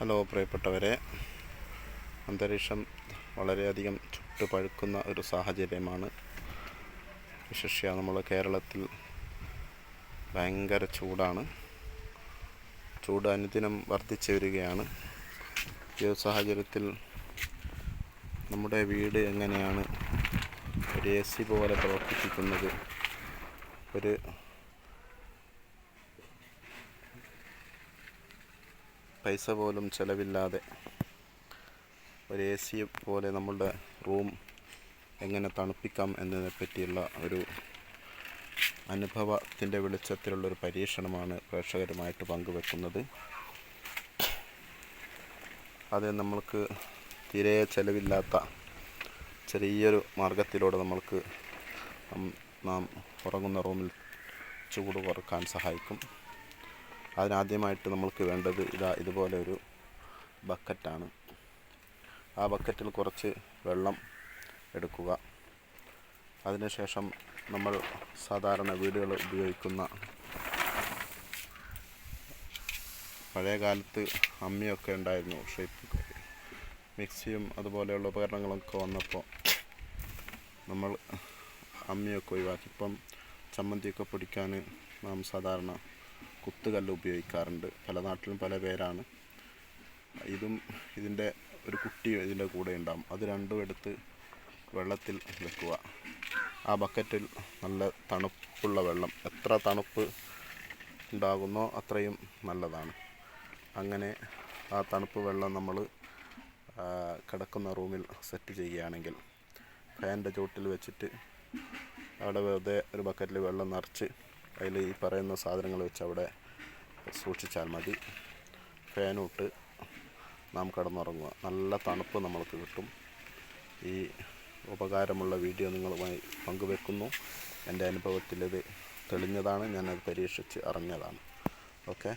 Hello പ്രിയപ്പെട്ടവരെ അന്തരീക്ഷം വളരെയധികം ചുട്ട് പഴുക്കുന്ന ഒരു സാഹചര്യമാണ്. വിശിഷ്യ നമ്മൾ കേരളത്തിൽ ഭയങ്കര ചൂടാണ്. ചൂട് അനുദിനം വർദ്ധിച്ചു വരികയാണ്. ഈ ഒരു സാഹചര്യത്തിൽ നമ്മുടെ വീട് എങ്ങനെയാണ് ഒരു എ സി പോലെ പ്രവർത്തിപ്പിക്കുന്നത്? ഒരു പൈസ പോലും ചിലവില്ലാതെ ഒരു എ സി പോലെ നമ്മളുടെ റൂം എങ്ങനെ തണുപ്പിക്കാം എന്നതിനെ പറ്റിയുള്ള ഒരു അനുഭവത്തിന്റെ വെളിച്ചത്തിലുള്ളൊരു പരീക്ഷണമാണ് പ്രേക്ഷകരുമായിട്ട് പങ്കുവെക്കുന്നത്. അത് നമ്മൾക്ക് തീരെ ചിലവില്ലാത്ത ചെറിയൊരു മാർഗത്തിലൂടെ നമ്മൾക്ക് നാം ഉറങ്ങുന്ന റൂമിൽ ചൂട് കുറയ്ക്കാൻ സഹായിക്കും. അതിനാദ്യമായിട്ട് നമ്മൾക്ക് വേണ്ടത് ഇതാ ഇതുപോലെ ഒരു ബക്കറ്റാണ്. ആ ബക്കറ്റിൽ കുറച്ച് വെള്ളം എടുക്കുക. അതിനുശേഷം നമ്മൾ സാധാരണ വീടുകൾ ഉപയോഗിക്കുന്ന പഴയ കാലത്ത് അമ്മിയൊക്കെ ഉണ്ടായിരുന്നു. പക്ഷേ മിക്സിയും അതുപോലെയുള്ള ഉപകരണങ്ങളൊക്കെ വന്നപ്പോൾ നമ്മൾ അമ്മിയൊക്കെ ഒഴിവാക്കി. ഇപ്പം ചമ്മന്തിയൊക്കെ പൊടിക്കാൻ നാം സാധാരണ കുത്തുകല്ല് ഉപയോഗിക്കാറുണ്ട്. പല നാട്ടിലും പല പേരാണ്. ഇതും ഇതിന്റെ ഒരു കുട്ടി ഇതിന്റെ കൂടെ ഉണ്ടാകും അത് രണ്ടും എടുത്ത് വെള്ളത്തിൽ വെക്കുക. ആ ബക്കറ്റിൽ നല്ല തണുപ്പുള്ള വെള്ളം. എത്ര തണുപ്പ് ഉണ്ടാകുന്നോ അത്രയും നല്ലതാണ്. അങ്ങനെ ആ തണുപ്പ് വെള്ളം നമ്മൾ കിടക്കുന്ന റൂമിൽ സെറ്റ് ചെയ്യുകയാണെങ്കിൽ ഫാനിന്റെ ചോട്ടിൽ വെച്ചിട്ട് അവിടെ വെറുതെ ഒരു ബക്കറ്റിൽ വെള്ളം നിറച്ച് അതിൽ ഈ പറയുന്ന സാധനങ്ങൾ വെച്ച് അവിടെ സൂക്ഷിച്ചാൽ മതി. ഫാനൂട്ട് നാം കിടന്നുറങ്ങുക. നല്ല തണുപ്പ് നമ്മൾക്ക് കിട്ടും. ഈ ഉപകാരമുള്ള വീഡിയോ നിങ്ങളുമായി പങ്കുവെക്കുന്നു. എന്റെ അനുഭവത്തിലത് തെളിഞ്ഞതാണ്. ഞാനത് പരീക്ഷിച്ച് അറിഞ്ഞതാണ്. ഓക്കെ?